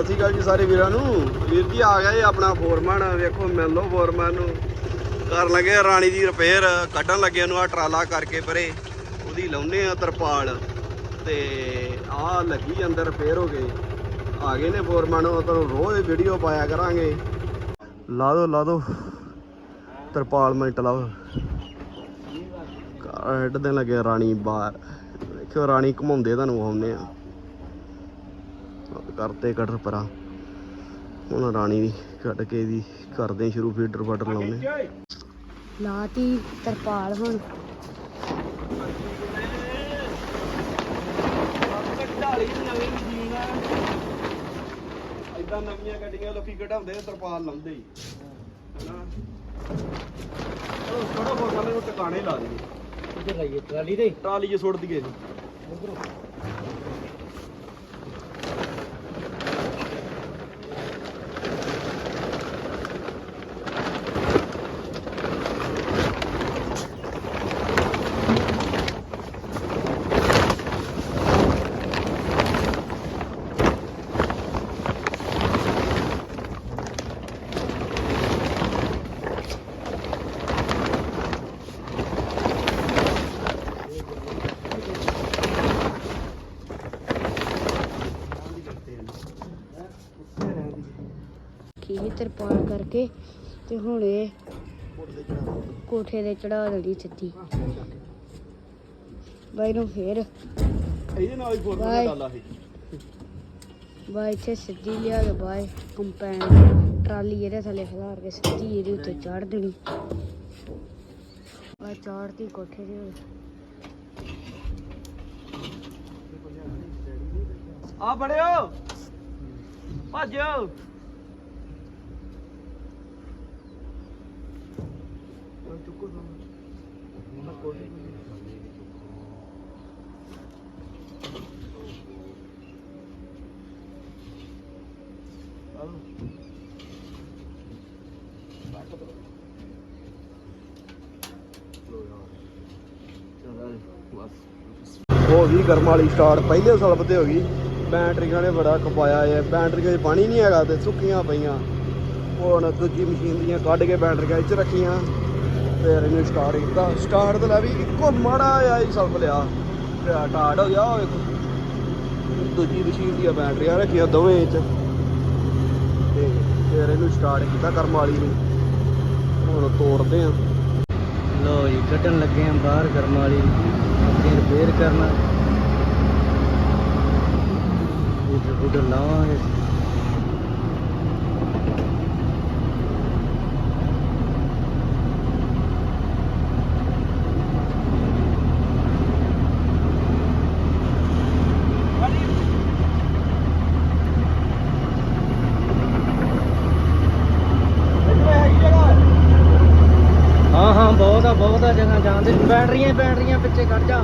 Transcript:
ਸਤਿ ਸ਼੍ਰੀ ਅਕਾਲ ਜੀ ਸਾਰੇ ਵੀਰਾਂ ਨੂੰ। ਵੀਰ ਜੀ ਆ ਗਿਆ ਜੀ ਆਪਣਾ ਫੋਰਮੈਨ। ਵੇਖੋ, ਮਿਲ ਲਓ ਫੋਰਮੈਨ ਨੂੰ। ਕਰਨ ਲੱਗੇ ਰਾਣੀ ਦੀ ਰਿਪੇਅਰ ਕੱਢਣ ਲੱਗੇ ਉਹਨੂੰ ਆ ਟਰਾਲਾ ਕਰਕੇ ਪਰੇ। ਉਹਦੀ ਲਾਉਨੇ ਆ ਤਰਪਾਲ। ਤੇ ਆ ਲੱਗੀ ਅੰਦਰ ਰਿਪੇਅਰ ਹੋ ਗਏ ਆ ਗਏ ਨੇ ਫੋਰਮਨ, ਉਹ ਤੁਹਾਨੂੰ ਰੋਜ਼ ਵੀਡੀਓ ਪਾਇਆ ਕਰਾਂਗੇ। ਲਾ ਦੋ ਲਾ ਦੋ। ਤਰਪਾਲ ਮਿੰਟ ਲਾਓ ਕੱਢ ਦੇਣ ਲੱਗੇ ਰਾਣੀ ਬਾਹਰ। ਦੇਖਿਓ ਰਾਣੀ ਘਮਾਉਂਦੇ ਤੁਹਾਨੂੰ ਆਉਂਦੇ ਆ। ਕਰਤੇ ਕਟਰ ਪਰਾਂ। ਹੁਣ ਰਾਣੀ ਦੀ ਕੱਢ ਕੇ ਦੀ ਕਰਦੇ ਆ ਸ਼ੁਰੂ ਫੀਡਰ ਫਾਡਰ ਲਾਉਨੇ ਲਾਤੀ ਤਰਪਾਲ ਹੁਣ। ਇਦਾਂ ਨਵੀਆਂ ਗੱਡੀਆਂ ਲੋਕੀ ਕਢਾਉਂਦੇ ਆ ਤਰਪਾਲ ਲਾਉਂਦੇ ਹੀ। ਹਨਾ ਚਲੋ ਛੋੜੋ ਫੋਰਮਾਂ ਨੂੰ ਟਿਕਾਣੇ ਲਾ ਦਈਏ। ਕਿੱਧਰ ਲਾਈਏ ਟਰਾਲੀ ਤੇ। ਟਰਾਲੀ 'ਚ ਸੁੱਟ ਦਈਏ ਜੀ। ਕੀ ਤਰਪਾਲ ਕਰਕੇ ਤੇ ਹੁਣ ਇਹ ਕੋਠੇ ਦੇ ਚੜਾ ਦੇਣੀ ਸਿੱਧੀ ਬਾਈ ਨੂੰ ਫੇਰ ਇਹਦੇ ਨਾਲ ਹੀ ਫੋਰਮਾਂ ਬਾਏ। ਦਾ ਡਾਲਾ ਸੀ ਬਾਈ ਇੱਥੇ ਸਿੱਧੀ ਲਿਆ ਕੇ ਬਾਈ ਕੰਪੈਨ ਟਰਾਲੀ ਇਹਦੇ ਥੱਲੇ ਖਿਲਾਰ ਕੇ ਸਿੱਧੀ ਇਹਦੇ ਉੱਤੇ ਚੜ ਦੇਣੀ ਬਾਈ ਚਾੜਤੀ ਕੋਠੇ ਦੇ ਉੱਤੇ। ਆ ਬੜਿਓ ਭੱਜੋ ਹੋ ਗਈ ਗਰਮ ਵਾਲੀ ਸਟਾਰਟ ਪਹਿਲੇ ਸਾਲ ਤੇ ਹੋ ਗਈ ਬੈਟਰੀਆਂ ਨੇ ਬੜਾ ਖਪਾਇਆ ਹੈ ਬੈਟਰੀਆਂ 'ਚ ਪਾਣੀ ਨਹੀਂ ਹੈਗਾ ਤੇ ਸੁੱਕੀਆਂ ਪਈਆਂ। ਹੁਣ ਦੂਜੀ ਮਸ਼ੀਨ ਦੀਆਂ ਕੱਢ ਕੇ ਬੈਟਰੀਆਂ ਚ ਰੱਖੀਆਂ। ਫਿਰ ਇਹਨੂੰ ਸਟਾਰਟ ਕੀਤਾ ਸਟਾਰਟ ਤੇ ਲੈ ਵੀ ਇੱਕੋ ਮਾੜਾ ਜਿਹਾ ਹੀ ਸਲਬ ਲਿਆ। ਟਾਟ ਹੋ ਗਿਆ, ਉਹ ਵੇਖੋ ਦੂਜੀ ਮਸ਼ੀਨ ਦੀਆਂ ਬੈਟਰੀਆਂ ਰੱਖੀਆਂ ਦੋਵੇਂ ਚ। ਤੇ ਫਿਰ ਇਹਨੂੰ ਸਟਾਰਟ ਕੀਤਾ ਕਰਮ ਵਾਲੀ ਨੂੰ। ਹੁਣ ਤੋੜਦੇ ਆ। ਲੋ ਜੀ, ਕੱਢਣ ਲੱਗੇ ਆ ਬਾਹਰ ਗਰਮ ਵਾਲੀ ਆਪਣੀ ਰਿਪੇਅਰ ਕਰਨਾ। ਫੀਡਰ ਫੂਡਰ ਲਾਵਾਂਗੇ ਹਾਂ ਹਾਂ ਬਹੁਤ ਜਗ੍ਹਾ ਜਾਂਦੇ ਬੈਟਰੀਆਂ ਬੈਟਰੀਆਂ ਪਿੱਛੇ ਕੱਢ ਜਾ।